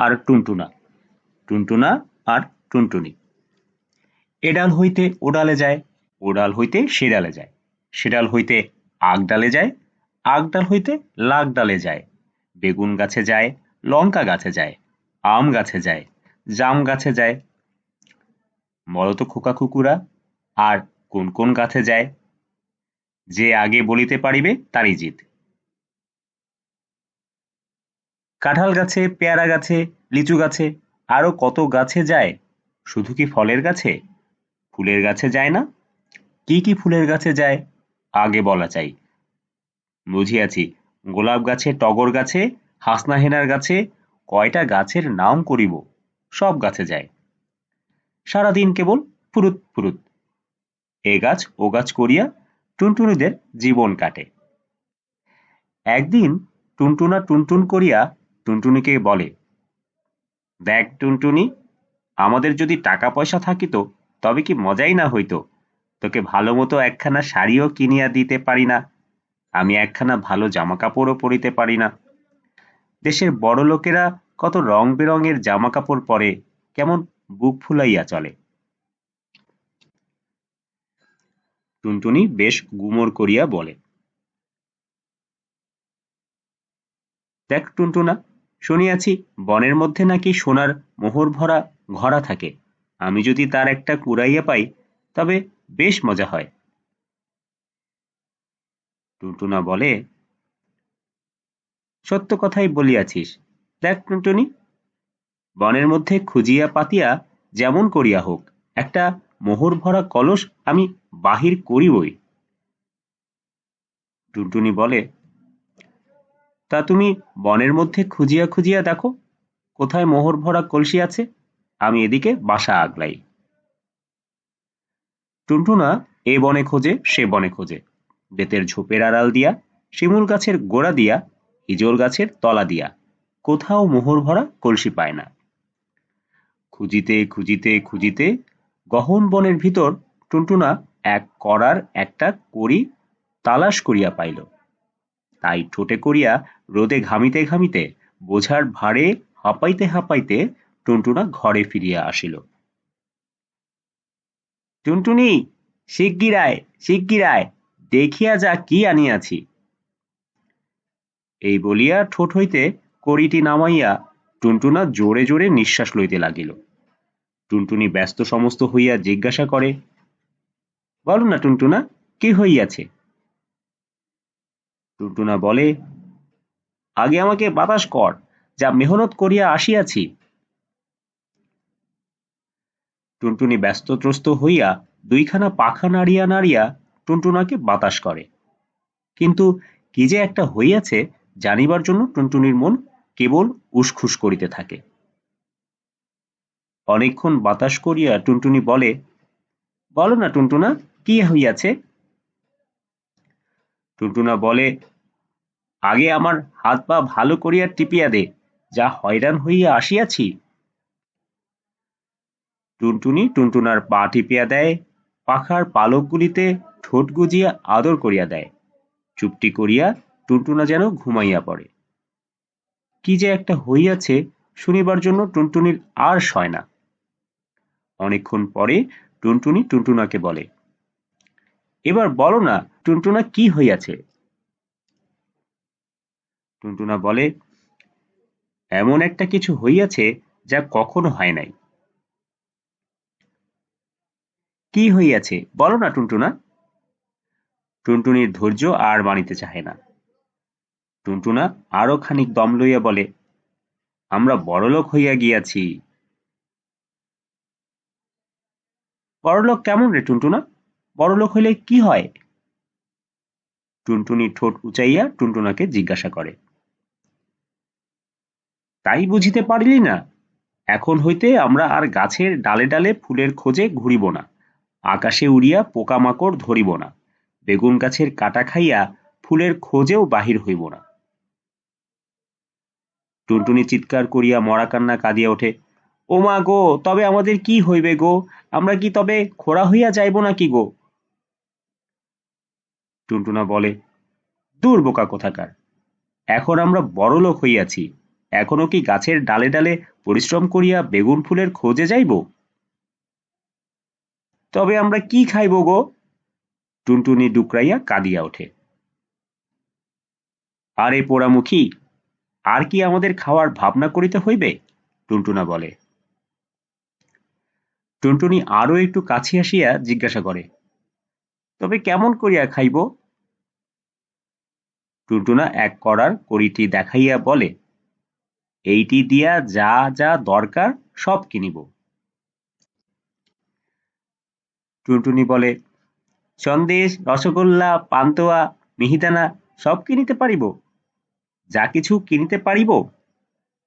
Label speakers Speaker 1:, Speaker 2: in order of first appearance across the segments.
Speaker 1: আর টুনটুনা। টুনটুনা আর টুনটুনি। এডাল হইতে ও ডালে যায় ও ডাল হইতে সে ডালে যায়। সে ডাল হইতে আগ ডালে যায় আগ ডাল হইতে লাগ ডালে যায়। বেগুন গাছে যায়, লঙ্কা গাছে যায়, আম গাছে যায়, জাম গাছে যায়। বলতো খোকা কুকুরা আর কোন কোন গাছে যায়? যে আগে বলিতে পারিবে তারই জিত। কাঁঠাল গাছে, পেয়ারা গাছে, লিচু গাছে, আরও কত গাছে যায়? শুধু কি ফলের গাছে? ফুলের গাছে যায় না। কি কি ফুলের গাছে যায়? আগে বলা চাই। বুঝিয়াছি, গোলাপ গাছে, টগর গাছে হাসনা হেনার গাছে কয়টা গাছের নাম করিব? সব গাছে যায়। সারাদিন কেবল ফুরুত ফুরুত। এ গাছ ও গাছ করিয়া টুনটুনিদের জীবন কাটে। একদিন টুনটুনা টুনটুন করিয়া টুনটুনিকে বলে, দেখ টুনটুনি, আমাদের যদি টাকা পয়সা থাকিত, তবে কি মজাই না হইতো? তোকে ভালো মতো একখানা শাড়িও কিনিয়া দিতে পারি না। আমি একখানা ভালো জামা কাপড়ও পরিতে পারি না। দেশের বড় লোকেরা কত রং বেরঙের জামা কাপড় পরে, কেমন বুক ফুলাইয়া চলে। টুনটুনি বেশ গুমর করিয়া বলে, দেখ টুনটুনা শুনিয়াছি বনের মধ্যে নাকি সোনার মোহর ভরা ঘরা থাকে। আমি যদি তার একটা কুড়াইয়া পাই, তবে বেশ মজা হয়। টুনটুনা বলে, সত্য কথাই বলিয়াছিস। দেখ টুনটুনি, বনের মধ্যে খুঁজিয়া পাতিয়া যেমন করিয়া হোক, একটা মোহর ভরা কলস আমি বাহির করিবই। টুনটুনি বলে তা তুমি বনের মধ্যে খুঁজিয়া খুঁজিয়া দেখো। কোথায় মোহর ভরা কলসি আছে? আমি এদিকে বাসা আগলাই। টুনটুনা এ বনে খোঁজে, সে বনে খোঁজে। বেতের ঝোপের আড়াল দিয়া, শিমুল গাছের গোড়া দিয়া ইজল গাছের তলা দিয়া। কোথাও মোহর ভরা কলসি পায় না। খুঁজিতে খুঁজিতে খুঁজিতে গহন বনের ভিতর টুনটুনা এক করার একটা করি তালাশ করিয়া পাইল। তাই ঠোঁটে করিয়া রোদে ঘামিতে ঘামিতে বোঝার ভারে হাঁপাইতে হাঁপাইতে টুনটুনা ঘরে ফিরিয়া আসিল। টুনটুনি শিগগিরায় শিগগিরায় দেখিয়া যা কি আনিয়াছি। এই বলিয়া ঠোঁট হইতে কড়িটি নামাইয়া টুনটুনা জোরে জোরে নিঃশ্বাস লইতে লাগিল। টুনটুনি ব্যস্ত সমস্ত হইয়া জিজ্ঞাসা করে, বলো না টুনটুনা, কি হইয়াছে? টুনটুনা বলে, আগে আমাকে বাতাস কর, যা মেহনত করিয়া আসিয়াছি। টুনটুনি ব্যস্তত্রস্ত হইয়া দুইখানা পাখা নাড়িয়া নাড়িয়া টুনটুনাকে বাতাস করে। কিন্তু কি যে একটা হইয়াছে জানিবার জন্য টুনটুনির মন কেবল উসখুস করিতে থাকে। অনেকক্ষণ বাতাস করিয়া টুনটুনি বলে, বলো না টুনটুনা, কি হইয়াছে? টুনটুনা বলে আগে আমার হাত পা ভালো করিয়া টিপিয়া দে, যা হয়রান হইয়া আসিয়াছি। টুনটুনি টুনটুনার পা টিপিয়া দেয়, পাখার পালকগুলিতে ঠোঁট গুজিয়া আদর করিয়া দেয়। চুপটি করিয়া টুনটুনা যেন ঘুমাইয়া পড়ে। কি যে একটা হইয়াছে, শুনিবার জন্য টুনটুনির আর সয় না। অনেকক্ষণ পরে টুনটুনি টুনটুনাকে বলে, এবার বলো না, টুনটুনা কি হইয়াছে? টুনটুনা বলে, এমন একটা কিছু হইয়াছে যা কখনো হয় নাই। কি হইয়াছে? বলো না, টুনটুনা। টুনটুনির ধৈর্য আর মানিতে চাহে না। টুনটুনা আরও খানিক দম লইয়া বলে, আমরা বড়লোক হইয়া গিয়াছি। বড়লোক কেমন রে টুনটুনা? বড়লোক হইলে কি হয়? টুনটুনি ঠোঁট উচাইয়া টুনটুনাকে জিজ্ঞাসা করে। তাই বুঝিতে পারিলি না। এখন হইতে আমরা আর গাছের ডালে ডালে ফুলের খোঁজে ঘুরিব না। আকাশে উড়িয়া পোকামাকড় ধরিব না। বেগুন গাছের কাটা খাইয়া ফুলের খোঁজেও বাহির হইব না। টুনটুনি চিৎকার করিয়া মরা কান্না কাঁদিয়া ওঠে, ও মা গো, তবে আমাদের কি হইবে গো? আমরা কি তবে খোড়া হইয়া যাইব নাকি গো? টুনটুনা বলে, দূর বোকা কোথাকার। এখন আমরা বড় লোক হইয়াছি। এখনও কি গাছের ডালে ডালে পরিশ্রম করিয়া বেগুন ফুলের খোঁজে যাইব? তবে আমরা কি খাইব গো? টুনটুনি ডুকরাইয়া কাঁদিয়া ওঠে। আরে পোড়ামুখী, আর কি আমাদের খাওয়ার ভাবনা করিতে হইবে? টুনটুনা বলে। টুনটুনি আরও একটু কাছে আসিয়া জিজ্ঞাসা করে, তবে কেমন করিয়া খাইব? টুনটুনা এক করার করিটি দেখাইয়া বলে এইটি দিয়া যা যা দরকার, সব কিনিব। টুনটুনি বলে সন্দেশ রসগোল্লা, পান্তোয়া, মিহিদানা, সব কিনিতে পারিব। যা কিছু কিনিতে পারিব।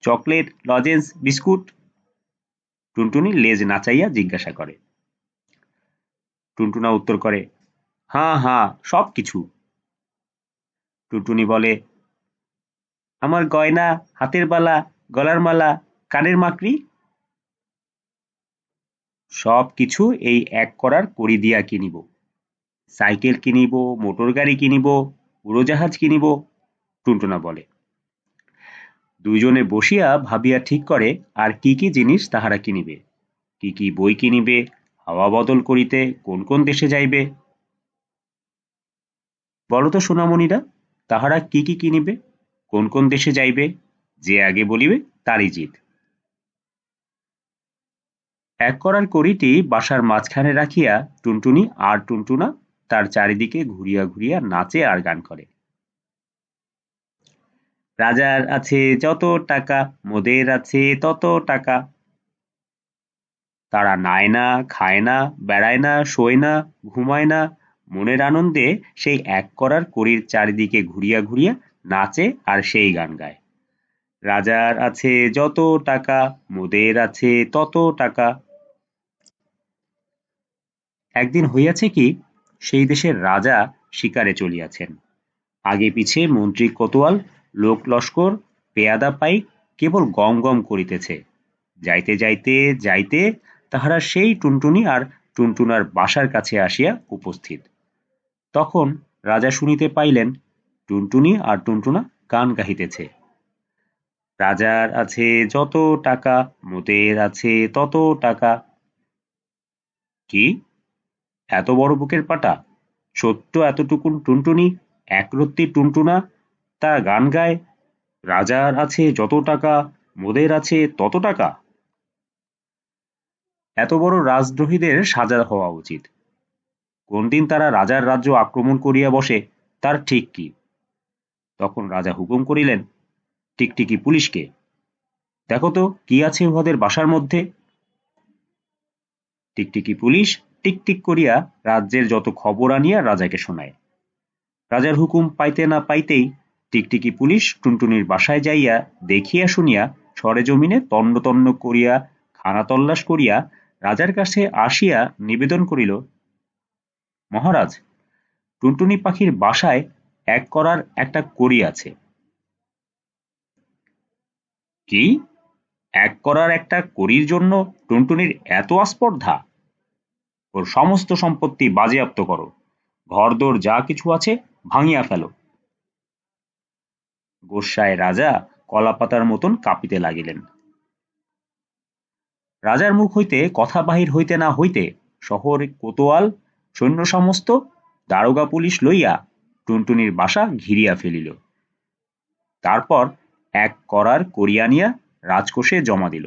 Speaker 1: Chocolate, lozenges, biscuit. টুনটুনি লেজ নাচাইয়া জিজ্ঞাসা করে। টুনটুনা উত্তর করে হাঁ হাঁ সব কিছু। টুনটুনি বলে আমার গয়না, হাতের বালা, গলার মালা, কানের মাকড়ি সব কিছু এই এক করার করি দিয়া কিনিব। সাইকেল কিনিব, মোটর গাড়ি কিনিব, উড়োজাহাজ কিনিব, টুনটুনা বলে। দুইজনে বসিয়া ভাবিয়া ঠিক করে আর কি কি জিনিস তাহারা কিনিবে। কি কি বই কিনিবে, হাওয়া বদল করিতে কোন কোন দেশে যাইবে। বলতো সোনামণিরা, তাহারা কি কি কিনিবে? কোন কোন দেশে যাইবে, যে আগে বলিবে তারই জিত। এক করার করিটি বাসার মাঝখানে রাখিয়া টুনটুনি আর টুনটুনা তার চারিদিকে ঘুরিয়া ঘুরিয়া নাচে আর গান করে। রাজার আছে যত টাকা, মোদের আছে তত টাকা। তারা নায় না, খায় না, বেড়ায় না, শোয় না, ঘুমায় না। মনের আনন্দে সেই এক করার করির চারিদিকে ঘুরিয়া ঘুরিয়া নাচে আর সেই গান গায়। রাজার আছে যত টাকা, মোদের আছে তত টাকা। একদিন হইয়াছে কি, সেই দেশের রাজা শিকারে চলিয়াছেন। আগে পিছে মন্ত্রী কোতোয়াল, লোক লস্কর, পেয়াদা পাই কেবল গম গম করিতেছে। যাইতে যাইতে যাইতে তাহারা সেই টুনটুনি আর টুনটুনার বাসার কাছে আসিয়া উপস্থিত। তখন রাজা শুনিতে পাইলেন টুনটুনি আর টুনটুনা গান গাহিতেছে রাজার আছে যত টাকা, মোদের আছে তত টাকা। কি? এত বড় বুকের পাটা? ছোট্ট এতটুকুন টুনটুনি, একরত্তি টুনটুনা, তা গান গায়, রাজার আছে যত টাকা, মোদের আছে তত টাকা। এত বড় রাজদ্রোহীদের সাজা হওয়া উচিত। কোনদিন তারা রাজার রাজ্য আক্রমণ করিয়া বসে, তার ঠিক কি? তখন রাজা হুকুম করিলেন টিকটিকি পুলিশকে। দেখো তো, কি আছে উহাদের বাসার মধ্যে? টিকটিকি পুলিশ টিকটিক করিয়া রাজ্যের যত খবর আনিয়া রাজাকে শোনায়। রাজার হুকুম পাইতে না পাইতেই টিকটিকি পুলিশ টুনটুনির বাসায় যাইয়া দেখিয়া শুনিয়া সরেজমিনে তন্ন তন্ন করিয়া খানা তল্লাশ করিয়া রাজার কাছে আসিয়া নিবেদন করিল, মহারাজ, টুনটুনি পাখির বাসায় এক করার একটা করি আছে। কি? এক করার একটা করির জন্য টুনটুনির এত আস্পর্ধা ওর সমস্ত সম্পত্তি বাজেয়াপ্ত করো। ঘরদোর যা কিছু আছে ভাঙিয়া ফেলো। গোসায় রাজা কলাপাতার মতন কাঁপিতে লাগিলেন। রাজার মুখ হইতে, কথা বাহির হইতে না হইতে শহরে, কোতোয়াল সৈন্য সমস্ত দারোগা পুলিশ লইয়া টুনটুনির বাসা ঘিরিয়া ফেলিল। তারপর এক করার করিয়া নিয়া রাজকোষে জমা দিল।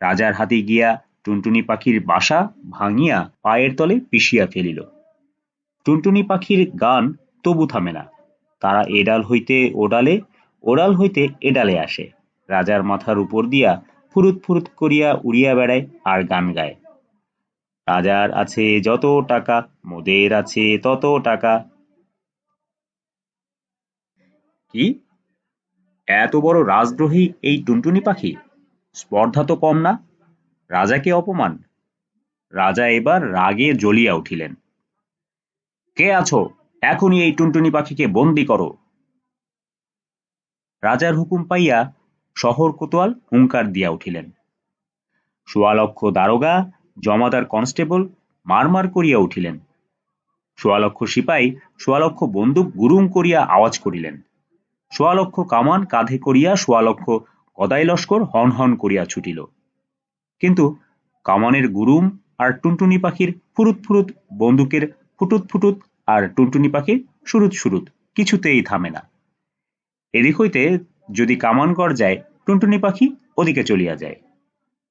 Speaker 1: রাজার হাতে গিয়া টুনটুনি পাখির বাসা ভাঙিয়া পায়ের তলে পিষিয়া ফেলিল। টুনটুনি পাখির গান তবু থামে না। তারা এডাল হইতে ওডালে, ওডাল হইতে এডালে আসে। রাজার মাথার উপর দিয়া ফুরুত ফুরুত করিয়া উড়িয়া বেড়ায় আর গান গায়। রাজার আছে যত টাকা, মোদের আছে তত টাকা কি? এত বড় রাজদ্রোহী এই টুনটুনি পাখি? স্পর্ধা তো কম না। রাজাকে অপমান। রাজা এবার রাগে জ্বলিয়া উঠিলেন। কে আছো? এখনই এই টুনটুনি পাখিকে বন্দি করো। রাজার হুকুম পাইয়া শহর কোতোয়াল হুঙ্কার দিয়া উঠিলেন। সোয়ালক্ষ দারোগা, জমাদার কনস্টেবল মারমার করিয়া উঠিলেন। সোয়ালক্ষ সিপাই সোয়ালক্ষ বন্দুক গুরুম করিয়া আওয়াজ করিলেন। সোয়ালক্ষ কামান কাঁধে করিয়া সোয়ালক্ষ গদাই লস্কর হন হন করিয়া ছুটিল। কিন্তু কামানের গুরুম আর টুনটুনি পাখির ফুরুত ফুরুত, বন্দুকের ফুটুত ফুটুত আর টুনটুনি পাখির সুরুত সুরুত কিছুতেই থামে না। এদিক হইতে যদি কামান যায়, টুনটুনি পাখি ওদিকে চলিয়া যায়।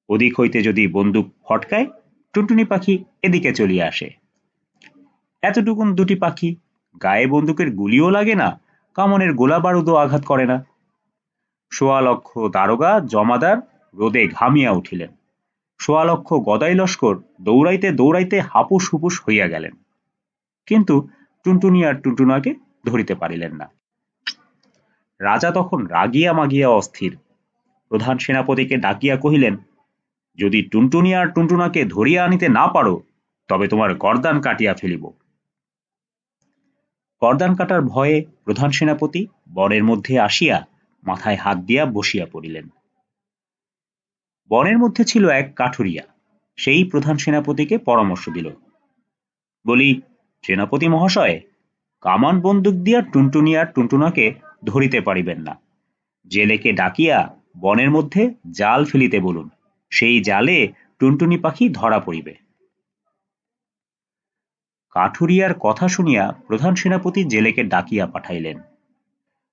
Speaker 1: ওদিক হইতে যদি বন্দুক ফটকায়, টুনটুনি পাখি এদিকে চলিয়া আসে। এতটুকুন দুটি পাখি গায়ে বন্দুকের গুলিও লাগে না কামনের গোলা বারুদও আঘাত করে না। সোয়ালক্ষ দারোগা জমাদার রোদে ঘামিয়া উঠিলেন। সোয়ালক্ষ গদাই লস্কর দৌড়াইতে দৌড়াইতে হাপুস হুপুস হইয়া গেলেন। কিন্তু টুনটুনি আর টুনটুনাকে ধরিতে পারিলেন না। রাজা তখন রাগিয়া মাগিয়া অস্থির। প্রধান সেনাপতিকে ডাকিয়া কহিলেন, যদি টুনটুনি আর টুনটুনাকে ধরিয়া আনিতে না পারো, তবে তোমার গর্দান কাটিয়া ফেলিব। গর্দান কাটার ভয়ে প্রধান সেনাপতি বনের মধ্যে আসিয়া মাথায় হাত দিয়া বসিয়া পড়িলেন। বনের মধ্যে ছিল এক কাঠুরিয়া, সেই প্রধান সেনাপতিকে পরামর্শ দিল। বলি, সেনাপতি মহাশয়, কামান বন্দুক দিয়া টুনটুনি আর টুনটুনাকে ধরিতে পারিবেন না। জেলেকে ডাকিয়া বনের মধ্যে জাল ফেলিতে বলুন, সেই জালে টুনটুনি পাখি ধরা পড়িবে। কাঠুরিয়ার কথা শুনিয়া প্রধান সেনাপতি জেলেকে ডাকিয়া পাঠাইলেন।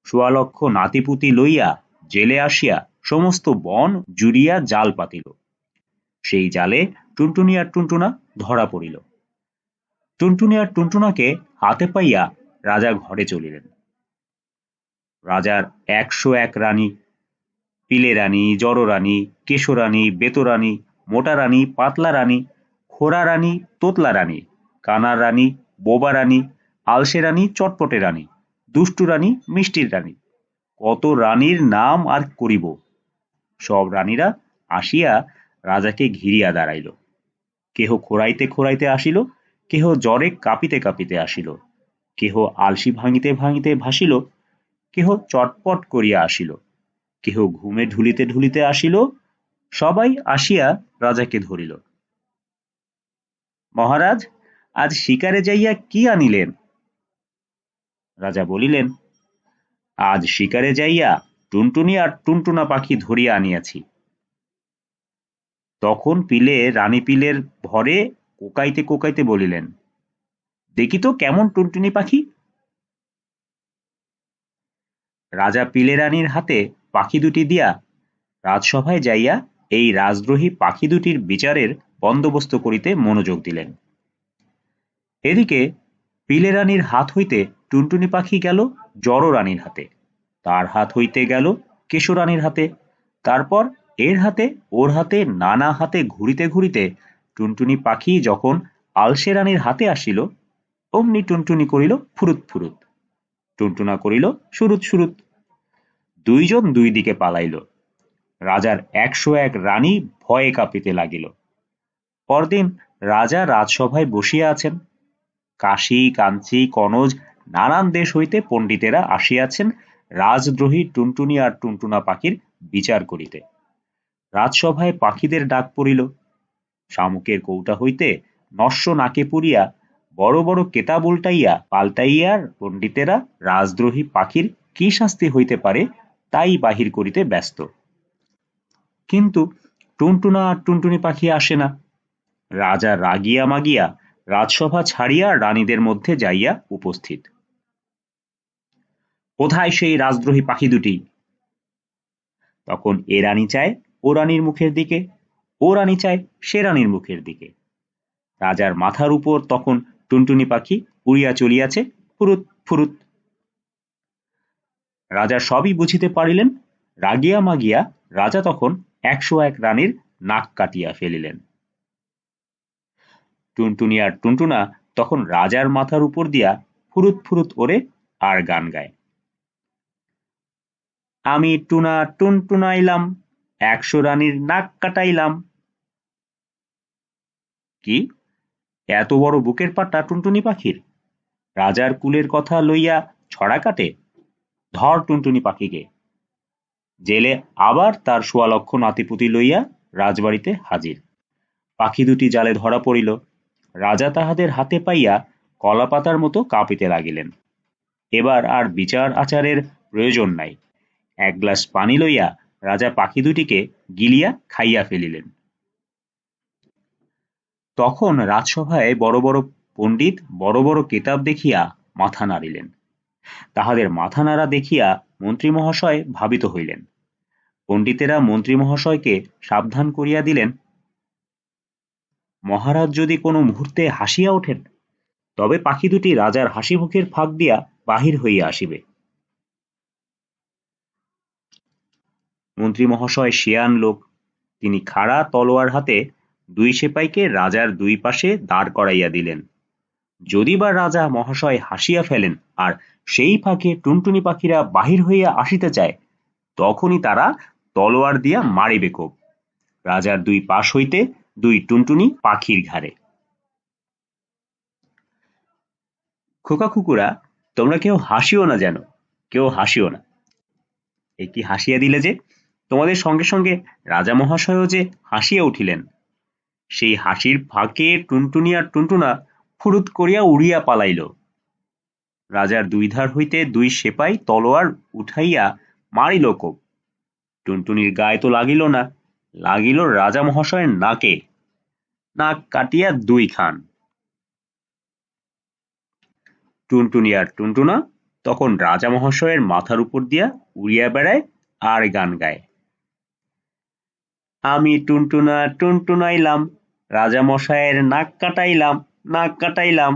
Speaker 1: সোয়ালক্ষ নাতিপুতি লইয়া জেলে আসিয়া সমস্ত বন জুড়িয়া জাল পাতিল। সেই জালে টুনটুনি আর টুনটুনা ধরা পড়িল। টুনটুনি আর টুনটুনাকে হাতে পাইয়া রাজা ঘরে চলিলেন। রাজার একশো এক রানী, পিলে রানী, জড় রানী, কেশরানী মোটা রানী, পাতলা রানী খোরা রানী, তোতলা রানী কানার রানী, বোবা রানী, আলসে রানী, চটপটে রানী, দুষ্টু রানী, মিষ্টির রানী। কত রানীর নাম আর করিব? সব রানীরা আসিয়া রাজাকে ঘিরিয়া দাঁড়াইল। কেহ খোরাইতে খোরাইতে আসিল, কেহ জ্বরে কাঁপিতে কাঁপিতে আসিল, কেহ আলসি ভাঙিতে ভাঙিতে ভাসিল, কেহ চটপট করিয়া আসিল, কেহ ঘুমে ঢুলিতে ঢুলিতে আসিল, সবাই আসিয়া রাজাকে ধরিল। মহারাজ আজ শিকারে যাইয়া কি আনিলেন? রাজা বলিলেন, আজ শিকারে যাইয়া টুনটুনি আর টুনটুনা পাখি ধরিয়া আনিয়াছি। তখন পিলে, রানী পিলের ভরে কোকাইতে কোকাইতে বলিলেন, দেখি তো কেমন টুনটুনি পাখি। রাজা পিলে রানীর হাতে পাখি দুটি দিয়া রাজসভায় যাইয়া এই রাজদ্রোহী পাখি দুটির বিচারের বন্দোবস্ত করিতে মনোযোগ দিলেন। এদিকে পিলে রানীর হাত হইতে টুনটুনি পাখি গেল জড় রানীর হাতে। তার হাত হইতে গেল কেশো রানীর হাতে। তারপর এর হাতে, ওর হাতে, নানা হাতে ঘুরিতে ঘুরিতে টুনটুনি পাখি যখন আলসে রানীর হাতে আসিল, অমনি টুনটুনি করিল ফুরুত ফুরুত। টুনটুনা করিল সুরুত সুরুত। দুইজন দুই দিকে পালাইল। রাজার একশো এক রানী ভয়ে কাঁপিতে লাগিল। পরদিন রাজা রাজসভায় বসিয়া আছেন। কাশী, কাঞ্চি, কনজ, নানান দেশ হইতে পণ্ডিতেরা আসিয়াছেন রাজদ্রোহী টুনটুনি আর টুনটুনা পাখির বিচার করিতে। রাজসভায় পাখিদের ডাক পড়িল। শামুকের কৌটা হইতে নস্য নাকে পুরিয়া বড় বড় কেতাব উল্টাইয়া পাল্টাইয়ার পণ্ডিতেরা রাজদ্রোহী পাখির কি শাস্তি হইতে পারে তাই বাহির করিতে ব্যস্ত। কিন্তু টুনটুনা আর টুনটুনি পাখি আসে না। রাজা রাগিয়া মাগিয়া রাজসভা ছাড়িয়া রানীদের মধ্যে যাইয়া উপস্থিত। কোথায় সেই রাজদ্রোহী পাখি দুটি? তখন এ রানী চায়, ও রানীর মুখের দিকে, ও রানী চায় সে রানীর মুখের দিকে। রাজার মাথার উপর তখন টুনটুনি পাখি উড়িয়া চলিয়াছে, ফুরুত ফুরুত। রাজা সবই বুঝিতে পারিলেন, রাগিয়া মাগিয়া রাজা তখন একশো এক রানীর নাক কাটিয়া ফেলিলেন। টুনটুনি আর টুনটুনা তখন রাজার মাথার উপর দিয়া ফুরুত ফুরুত ওরে আর গান গায়। আমি টুনা টুনটুনাইলাম, একশো রানীর নাক কাটাইলাম। কি? এত বড় বুকের পাটা টুনটুনি পাখির? রাজার কুলের কথা লইয়া ছড়া কাটে? ধর টুনটুনি পাখিকে। জেলে আবার তার সোয়ালক্ষ নাতিপুতি লইয়া রাজবাড়িতে হাজির। পাখি দুটি জালে ধরা পড়িল। রাজা তাহাদের হাতে পাইয়া কলাপাতার মতো কাঁপিতে লাগিলেন। এবার আর বিচার আচারের প্রয়োজন নাই। এক গ্লাস পানি লইয়া রাজা পাখি দুটিকে গিলিয়া খাইয়া ফেলিলেন। তখন রাজসভায় বড় বড় পণ্ডিত, বড় বড় কেতাব দেখিয়া মাথা নাড়িলেন। তাহাদের মাথা নাড়া দেখিয়া মন্ত্রী মহাশয় ভাবিত হইলেন। পণ্ডিতেরা মন্ত্রী মহাশয়কে সাবধান করিয়া দিলেন মহারাজ যদি কোনো মুহূর্তে হাসিয়া ওঠেন, তবে পাখি দুটি রাজার হাসি মুখের ফাঁক দিয়া বাহির হইয়া আসিবে। মন্ত্রী মহাশয় শিয়ান লোক, তিনি খাড়া তলোয়ার হাতে দুই সেপাইকে রাজার দুই পাশে দাঁড় করাইয়া দিলেন। যদি বা রাজা মহাশয় হাসিয়া ফেলেন আর সেই ফাঁকে টুনটুনি পাখিরা বাহির হইয়া আসিতে চায়, তখনই তারা তলোয়ার দিয়া মারিবে কোপ রাজার দুই পাশ হইতে দুই টুনটুনি পাখির ঘাড়ে। খোকা কুকুরা তোমরা কেউ হাসিও না যেন, কেউ হাসিও না। এ কি হাসিয়া দিলে যে? তোমাদের সঙ্গে সঙ্গে রাজা মহাশয়ও যে হাসিয়া উঠিলেন। সেই হাসির ফাঁকে টুনটুনি আর টুনটুনা ফুরুত করিয়া উড়িয়া পালাইল। রাজার দুই ধার হইতে দুই সেপাই তলোয়ার উঠাইয়া মারিল কোপ। টুনটুনির গায়ে তো লাগিল না, লাগিল রাজা মহাশয়ের নাকে। নাক কাটিয়া দুই খান। টুনটুনি আর টুনটুনা তখন রাজা মহাশয়ের মাথার উপর দিয়া উড়িয়া বেড়ায় আর গান গায়। আমি টুনটুনা, টুনটুনাইলাম রাজা মশাইয়ের নাক কাটাইলাম নাক কাটাইলাম